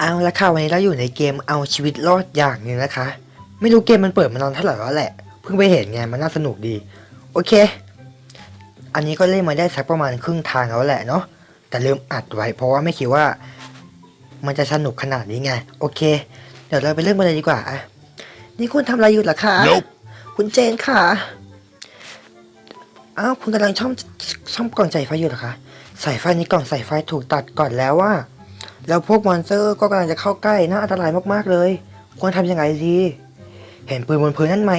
เอาละค่ะวันนี้เราอยู่ในเกมเอาชีวิตรอดอย่างหนึงนะคะ ไม่รู้เกมมันเปิดมานานเท่าไหร่แล้วแหละ เพิ่งไปเห็นไงมันน่าสนุกดี โอเค อันนี้ก็เล่นมาได้สักประมาณครึ่งทางแล้วแหละเนาะแต่ลืมอัดไว้ เพราะว่าไม่คิดว่า มันจะสนุกขนาดนี้ไง โอเค เดี๋ยวเราไปเริ่มกันเลยดีกว่าอะนี่คุณทำอะไรอยู่ล่ะคะ Nope คุณเจนค่ะอ้าวคุณกำลังช่อมช่อมกล่องใส่ไฟอยู่เหรอคะสายไฟนี้กล่องใส่ไฟถูกตัดก่อนแล้วว่า แล้วพวกมอนสเตอร์ก็กำลังจะเข้าใกล้น่าอันตรายมากๆเลย ควรทำยังไงดี เห็นปืนบนพื้นนั่นไหม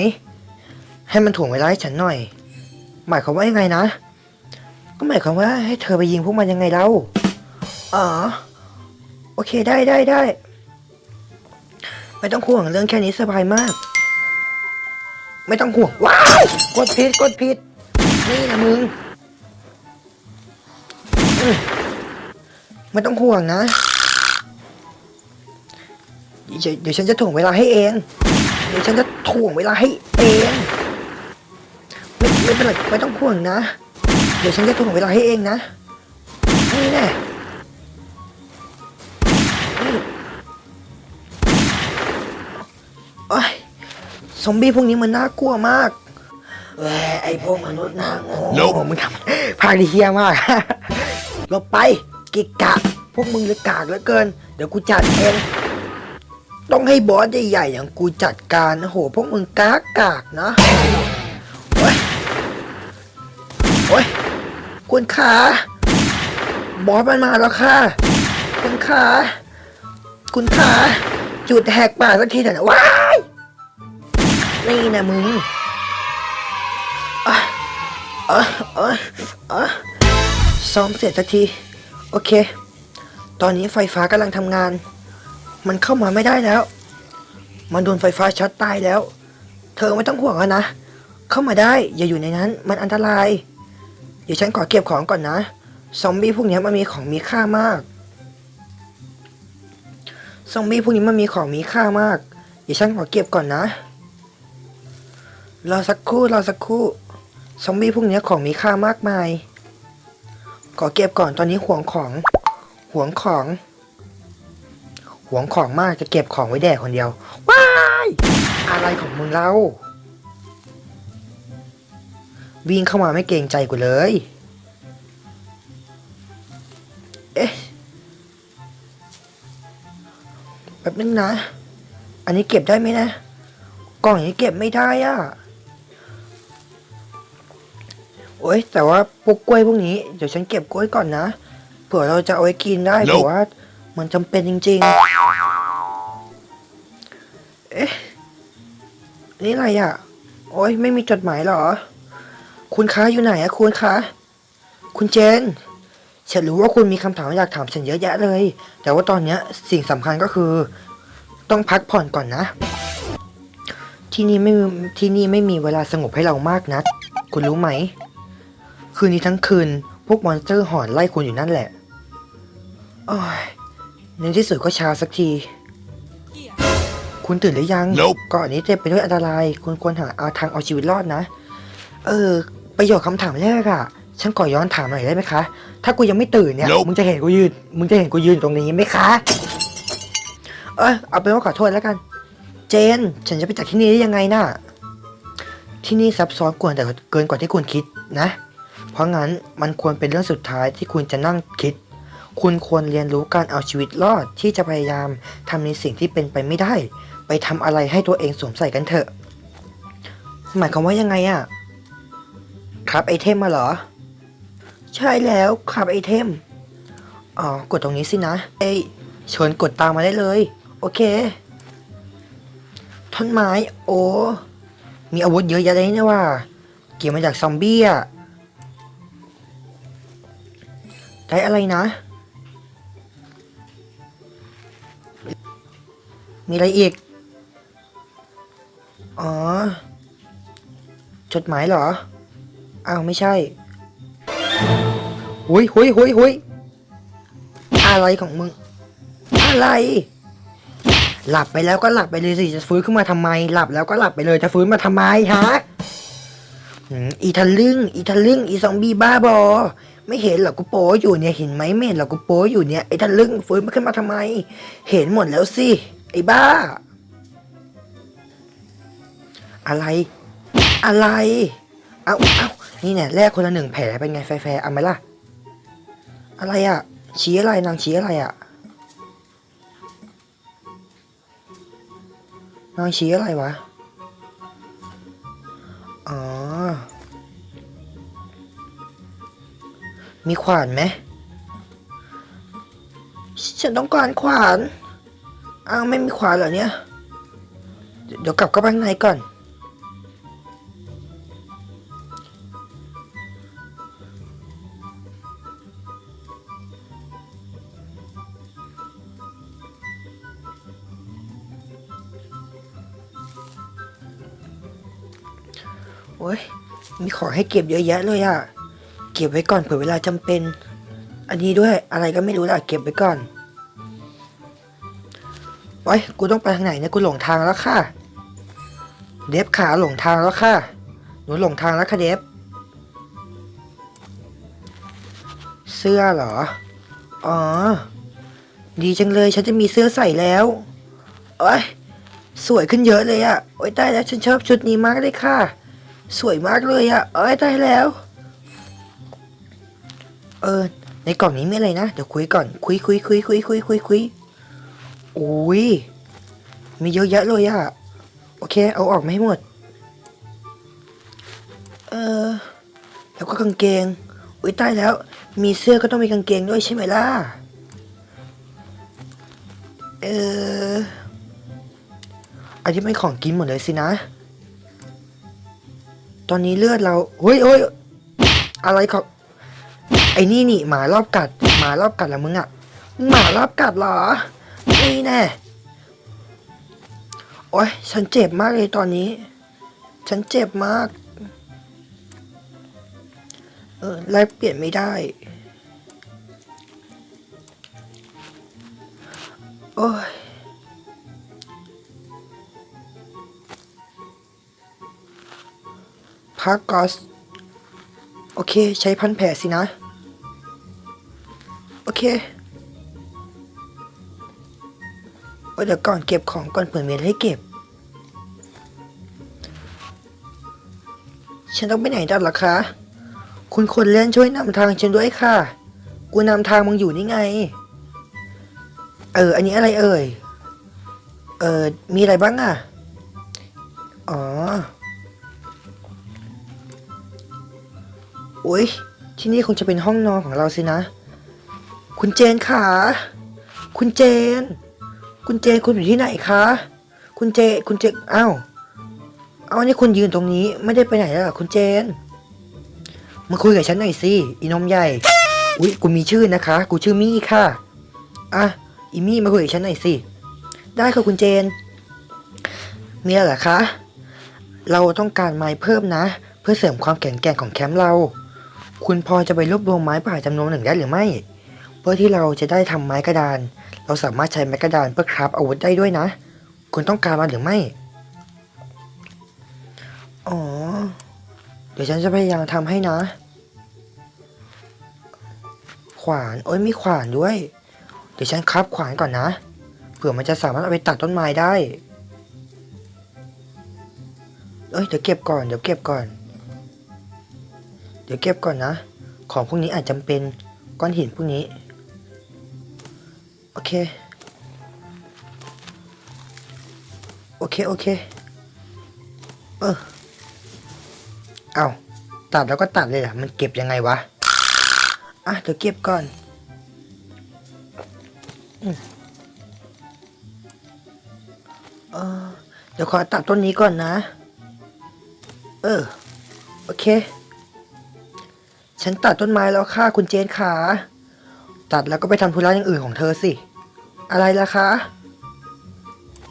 ให้มันถ่วงเวลาให้ฉันหน่อย หมายความว่ายังไงนะ ก็หมายความว่าให้เธอไปยิงพวกมันยังไงเล่าอ๋อ โอเคได้ได้ได้ไม่ต้องห่วงเรื่องแค่นี้สบายมาก ไม่ต้องห่วง ว้าว กดผิดกดผิด นี่นะมึง ไม่ต้องห่วงนะเดี๋ยวเดี๋ยวฉันจะถ่วงเวลาให้เอง เดี๋ยวฉันจะถ่วงเวลาให้เอง ไม่ไม่เป็นไรไม่ต้องห่วงนะ เดี๋ยวฉันจะถ่วงเวลาให้เองนะ นี่แน่นี่โอ้ยซอมบี้พวกนี้มันน่ากลัวมากเอ้ยไอพวกมนุษย์หน้าโง่ Nope มึงทำพาดีเฮียมากหลบไป กิกะ พวกมึงเลยกากเหลือเกิน เดี๋ยวกูจัดเอง ต้องให้บอสใหญ่ๆอย่างกูจัดการโอ้โห พวกมึงกากกากนะโอ้ยโอ้ยคุณขาบอสมันมาแล้วค่ะ คุณขาคุณขาจุดแหกปากสักทีเถอะนะว้ายนี่นะมึงอะอะอะอะซ้อมเสร็จสักที โอเค ตอนนี้ไฟฟ้ากำลังทำงาน มันเข้ามาไม่ได้แล้ว มันโดนไฟฟ้าช็อตตายแล้ว เธอไม่ต้องห่วงแล้วนะ เข้ามาได้ อย่าอยู่ในนั้น มันอันตราย เดี๋ยวฉันขอเก็บของก่อนนะ ซอมบี้พวกนี้มันมีของมีค่ามาก ซอมบี้พวกนี้มันมีของมีค่ามาก เดี๋ยวฉันขอเก็บก่อนนะ รอสักครู่ รอสักครู่ ซอมบี้พวกนี้ของมีค่ามากมาย ขอเก็บก่อนตอนนี้ห่วงของห่วงของห่วงของมากจะเก็บของไว้แดกคนเดียว ว้าย อะไรของมึงเล่า วิ่งเข้ามาไม่เกรงใจกูเลย เอ๊ะแป๊บนึงนะ อันนี้เก็บได้ไหมนะ กล่องนี้เก็บไม่ได้อะ โอ๊ยแต่ว่าพวกกล้วยพวกนี้เดี๋ยวฉันเก็บกล้วยก่อนนะเผื่อเราจะเอาไว้กินได้ Nope เผื่อว่ามันจำเป็นจริง ๆ เอ๊ะนี่อะไรอะ โอ๊ยไม่มีจดหมายเหรอ คุณคะอยู่ไหนอะคุณคะคุณเจน ฉันรู้ว่าคุณมีคำถามอยากถามฉันเยอะแยะเลย แต่ว่าตอนเนี้ยสิ่งสำคัญก็คือ ต้องพักผ่อนก่อนนะ ที่นี่ไม่มีที่นี่ไม่มีเวลาสงบให้เรามากนักคุณรู้ไหม คืนนี้ทั้งคืน พวกมอนสเตอร์หอนไล่คุณอยู่นั่นแหละโอ้ยในที่สุดก็เช้าสักที คุณตื่นหรือยัง Nope ก่อนนี้เต็มไปด้วยอันตราย คุณควรหาเอาทางเอาชีวิตรอดนะ เออ ประโยคคำถามแรกอะฉันขอย้อนถามหน่อยได้ไหมคะ ถ้ากูยังไม่ตื่นเนี่ย Nope มึงจะเห็นกูยืน มึงจะเห็นกูยืนอยู่ตรงนี้ไหมคะ เออเอาเป็นว่าขอโทษแล้วกัน เจน ฉันจะไปจากที่นี่ได้ยังไงน่ะ ที่นี่ซับซ้อนกว่าแต่เกินกว่าที่คุณคิดนะ เพราะงั้นมันควรเป็นเรื่องสุดท้ายที่คุณจะนั่งคิด คุณควรเรียนรู้การเอาชีวิตรอดที่จะพยายามทำในสิ่งที่เป็นไปไม่ได้ ไปทำอะไรให้ตัวเองสวมใส่กันเถอะ หมายความว่ายังไงอะครับไอเทมมาเหรอ ใช่แล้วครับไอเทม อ๋อ กดตรงนี้สินะ เอ้ยชวนกดตามมาได้เลย โอเค ท่อนไม้ โอ้ มีอาวุธเยอะแยะเลยนี่ว่า เกี่ยวมาจากซอมบี้อะ ได้อะไรนะ มีอะไรอีก อ๋อ จดหมายเหรอ อ้าวไม่ใช่หุยหุยหุยหุยอะไรของมึง อะไร หลับไปแล้วก็หลับไปเลยสิ จะฟื้นขึ้นมาทำไม หลับแล้วก็หลับไปเลย จะฟื้นมาทำไมฮะอีทะลึ่ง อีทะลึ่ง อีซอมบี้บ้าบอ ไม่เห็นเหรอกูโป้อยู่เนี่ยเห็นไหมไม่เห็นเหรอกูโป้อยู่เนี่ยไอ้ทะลึ่งฟื้นมาขึ้นมาทำไม เห็นหมดแล้วสิไอ้บ้า อะไร อะไรเอาเอานี่เนี่ยแลกคนละหนึ่งแผลเป็นไงแฟร์ๆเอาไหมล่ะ อะไรอะ ชี้อะไรนางชี้อะไรอะนางชี้อะไรวะ มีขวานไหมฉันต้องการขวานอ้าวไม่มีขวานเหรอเนี่ย เดี๋ยวกลับเข้าไปข้างในก่อน โอ้ยมีของให้เก็บเยอะแยะเลยอะเก็บไว้ก่อนเผื่อเวลาจำเป็น อันนี้ด้วยอะไรก็ไม่รู้ละเก็บไว้ก่อนโอ้ยกูต้องไปทางไหนเนี่ยกูหลงทางแล้วค่ะ เดฟขาหลงทางแล้วค่ะ หนูหลงทางแล้วค่ะเดฟ เสื้อเหรอ อ๋อ ดีจังเลยฉันจะมีเสื้อใส่แล้วโอ้ยสวยขึ้นเยอะเลยอะโอ้ยตายแล้วฉันชอบชุดนี้มากเลยค่ะ สวยมากเลยอะเอ้ยตายแล้ว เออ ในกล่องนี้มีอะไรนะ เดี๋ยวคุยก่อน คุยคุยคุยคุยคุยคุยคุยโอ้ย มีเยอะแยะเลยอะโอเค เอาออกมาให้หมด เออ แล้วก็กางเกง อุ้ยใตายแล้ว มีเสื้อก็ต้องมีกางเกงด้วยใช่ไหมล่ะ เออ อันนี้เป็นของกินหมดเลยสินะ ตอนนี้เลือดเราเฮ้ยเฮ้ยอะไรเขาไอ้นี่นี่หมารอบกัดหมารอบกัดเหรอมึงอะหมารอบกัดเหรอนี่แน่โอ้ยฉันเจ็บมากเลยตอนนี้ ฉันเจ็บมาก เออแลกเปลี่ยนไม่ได้ โอ้ยพากกอส โอเค ใช้พันแผลสินะ อเคโอ้ยเดี๋ยวก่อนเก็บของก่อนเผื่อมีอะไรให้เก็บ ฉันต้องไปไหนดัดล่ะคะ คุณคนเล่นช่วยนำทางฉันด้วยค่ะ กูนำทางมึงอยู่นี่ไง เออ อันนี้อะไรเอ่ย เออ มีอะไรบ้างอะ อ๋อโอ้ยที่นี่คงจะเป็นห้องนอนของเราสินะ คุณเจนคะคุณเจน คุณเจนคุณอยู่ที่ไหนคะ คุณเจ คุณเจอ้าวเอานี่คุณยืนตรงนี้ไม่ได้ไปไหนแล้วคุณเจน มาคุยกับฉันหน่อยสิอีนมใหญ่ อุ๊ยกูมีชื่อนะคะ กูชื่อมี่ค่ะ อะอีมี่มาคุยกับฉันหน่อยสิ ได้ค่ะคุณเจนเมีอะไรเหรอคะ เราต้องการไม้เพิ่มนะ เพื่อเสริมความแข็งแกร่งของแคมป์เรา คุณพอจะไปรวบรวมไม้ป่าจำนวนหนึ่งได้หรือไม่ เพื่อที่เราจะได้ทำไม้กระดาน เราสามารถใช้ไม้กระดานเพื่อคราฟอาวุธได้ด้วยนะ คุณต้องการมาหรือไม่ อ๋อ เดี๋ยวฉันจะพยายามทำให้นะ ขวาน โอ้ยมีขวานด้วย เดี๋ยวฉันคราฟขวานก่อนนะ เผื่อมันจะสามารถเอาไปตัดต้นไม้ได้ เอ้ย เดี๋ยวเก็บก่อน เดี๋ยวเก็บก่อน เดี๋ยวเก็บก่อนนะ ของพวกนี้อาจจำเป็นก้อนหินพวกนี้ อเค โอเค โอเค เออ เอาตัดแล้วก็ตัดเลยล่ะ มันเก็บยังไงวะ อะ เดี๋ยวเก็บก่อนอเออเดี๋ยวขอตัดต้นนี้ก่อนนะ เออ โอเค ฉันตัดต้นไม้แล้วค่ะคุณเจนขา ตัดแล้วก็ไปทำธุระอย่างอื่นของเธอสิ อะไรล่ะคะ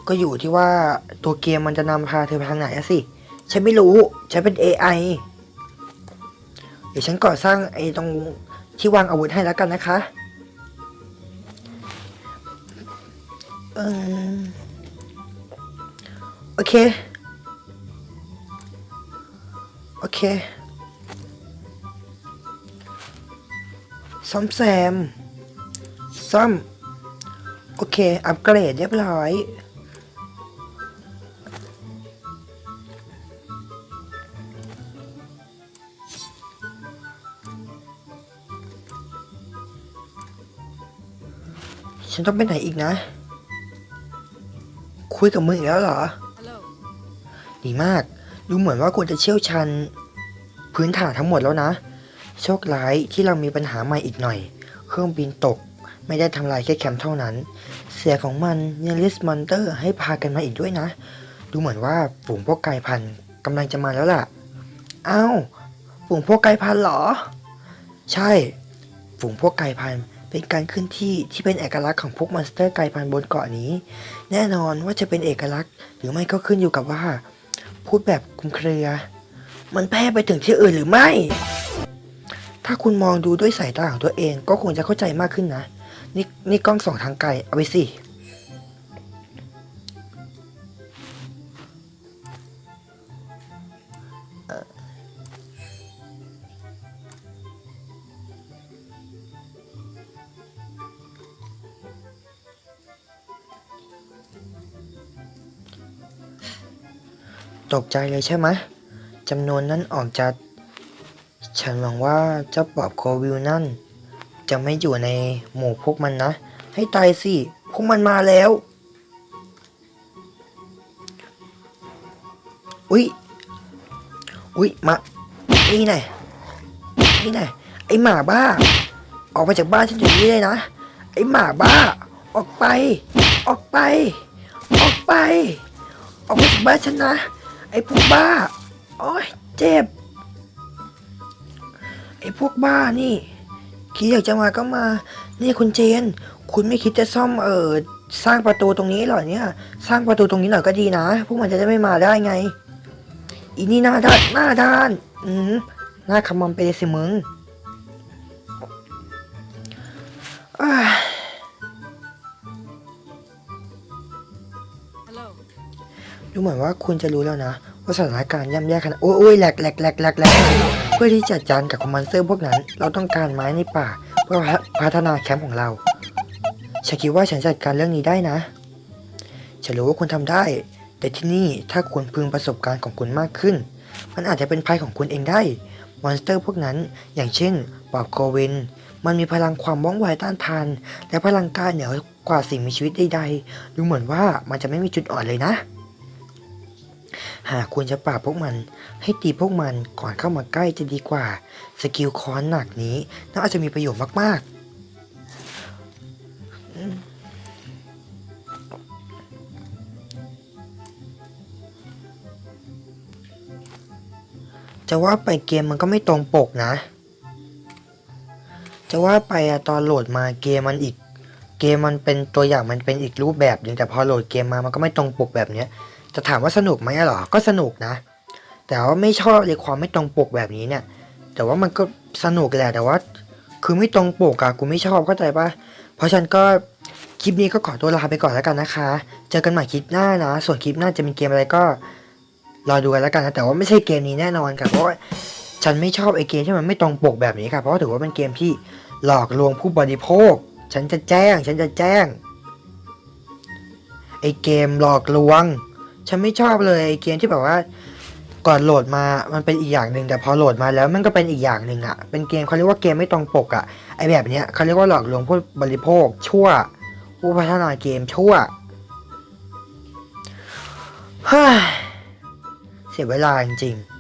ก็อยู่ที่ว่าตัวเกมมันจะนำพาเธอไปทางไหนอะสิ ฉันไม่รู้ ฉันเป็น AI เดี๋ยวฉันก่อสร้างไอ้ตรงที่วางอาวุธให้แล้วกันนะคะ เออโอเค โอเคซ่อมแซมซ่อม เคอัปเกรดเรียบร้อย ฉันต้องไปไหนอีกนะ คุยกับมึงอีกแล้วเหรอ Hello. ดีมาก ดูเหมือนว่าคุณจะเชี่ยวชาญพื้นฐานทั้งหมดแล้วนะ โชคร้ายที่เรามีปัญหาใหม่อีกหน่อย เครื่องบินตก ไม่ได้ทำลายแค่แคมป์เท่านั้น เสียของมันยังลิสมอนเตอร์ให้พากันมาอีกด้วยนะ ดูเหมือนว่าฝูงพวกไก่พันธุ์กำลังจะมาแล้วล่ะอ้าวฝูงพวกไก่พันธุ์เหรอ ใช่ ฝูงพวกไก่พันธุ์เป็นการขึ้นที่ที่เป็นเอกลักษณ์ของพวกมอนสเตอร์ไก่พันธุ์บนเกาะนี้ แน่นอนว่าจะเป็นเอกลักษณ์ หรือไม่ก็ขึ้นอยู่กับว่า พูดแบบคุมเครือ มันแพร่ไปถึงที่อื่นหรือไม่ ถ้าคุณมองดูด้วยสายตาของตัวเองก็คงจะเข้าใจมากขึ้นนะ นี่นี่กล้องสองทางไกล เอาไปสิ ตกใจเลยใช่ไหมจำนวนนั้นออกจากฉันหวังว่าเจ้าปอบโควิลนั่น จะไม่อยู่ในหมู่พวกมันนะ ให้ตายสิ พวกมันมาแล้ว อุ๊ย อุ๊ย มา นี่ไงนี่ไงไอหมาบ้า ออกไปจากบ้านฉันเดี๋ยวนี้เลยนะ ไอหมาบ้า ออกไป ออกไป ออกไป ออกไปจากบ้านฉันนะ ไอพวกบ้า โอ้ยเจ็บ ไอพวกบ้านี่ คิดอยากจะมาก็มา นี่คุณเจน คุณไม่คิดจะซ่อมเออสร้างประตูตรงนี้เหรอเนี่ย สร้างประตูตรงนี้หน่อยก็ดีนะ พวกมันจะได้ไม่มาได้ไง อีนี่หน้าด้านหน้าด้าน อืมหน้าขมำไปเลยสิมึงอ้าย Hello. ดูเหมือนว่าคุณจะรู้แล้วนะ ว่าสถานการณ์ย่ำแย่ขนาดโอ้ยโอ้ยแหลกแหลกแหลกแหลกแหลกเพื่อที่จะจัดการกับคอมมานเซอร์พวกนั้น เราต้องการไม้ในป่า เพื่อพัฒนาแคมป์ของเรา ฉันคิดว่าฉันจัดการเรื่องนี้ได้นะ ฉันรู้ว่าคุณทำได้ แต่ที่นี่ถ้าคุณพึงประสบการณ์ของคุณมากขึ้น มันอาจจะเป็นภัยของคุณเองได้ มอนสเตอร์พวกนั้น อย่างเช่นปอบโกเวนมันมีพลังความว่องไวต้านทาน และพลังการเหนือกว่าสิ่งมีชีวิตใดๆ ดูเหมือนว่ามันจะไม่มีจุดอ่อนเลยนะ หากคุณจะปราบพวกมัน ให้ตีพวกมันก่อนเข้ามาใกล้จะดีกว่า สกิลค้อนหนักนี้น่าจะมีประโยชน์มากๆจะว่าไปเกมมันก็ไม่ตรงปกนะ จะว่าไปอะตอนโหลดมาเกมมันอีก เกมมันเป็นตัวอย่างมันเป็นอีกรูปแบบหนึ่งแต่พอโหลดเกมมามันก็ไม่ตรงปกแบบเนี้ย จะถามว่าสนุกไหมอะหรอ ก็สนุกนะ แต่ว่าไม่ชอบเลยความไม่ตรงปกแบบนี้เนี่ย แต่ว่ามันก็สนุกแหละ แต่ว่า คือไม่ตรงปกอะกูไม่ชอบเข้าใจปะเพราะฉันก็คลิปนี้ก็ขอตัวลาไปก่อนแล้วกันนะคะ เจอกันใหม่คลิปหน้านะ ส่วนคลิปหน้าจะเป็นเกมอะไรก็รอดูกันแล้วกันนะ แต่ว่าไม่ใช่เกมนี้แน่นอนค่ะ เพราะฉันไม่ชอบไอเกมที่มันไม่ตรงปกแบบนี้ค่ะ เพราะถือว่าเป็นเกมที่หลอกลวงผู้บริโภค ฉันจะแจ้ง ฉันจะแจ้ง ไอเกมหลอกลวง ฉันไม่ชอบเลยเกมที่แบบว่า ก่อนโหลดมามันเป็นอีกอย่างหนึ่งแต่พอโหลดมาแล้วมันก็เป็นอีกอย่างหนึ่งอะเป็นเกมเขาเรียกว่าเกมไม่ตรงปกอะไอแบบเนี้ยเขาเรียกว่าหลอกลวงผู้บริโภค ชั่ว ผู้พัฒนาเกมชั่วเฮ้ยเสียเวลาจริงๆ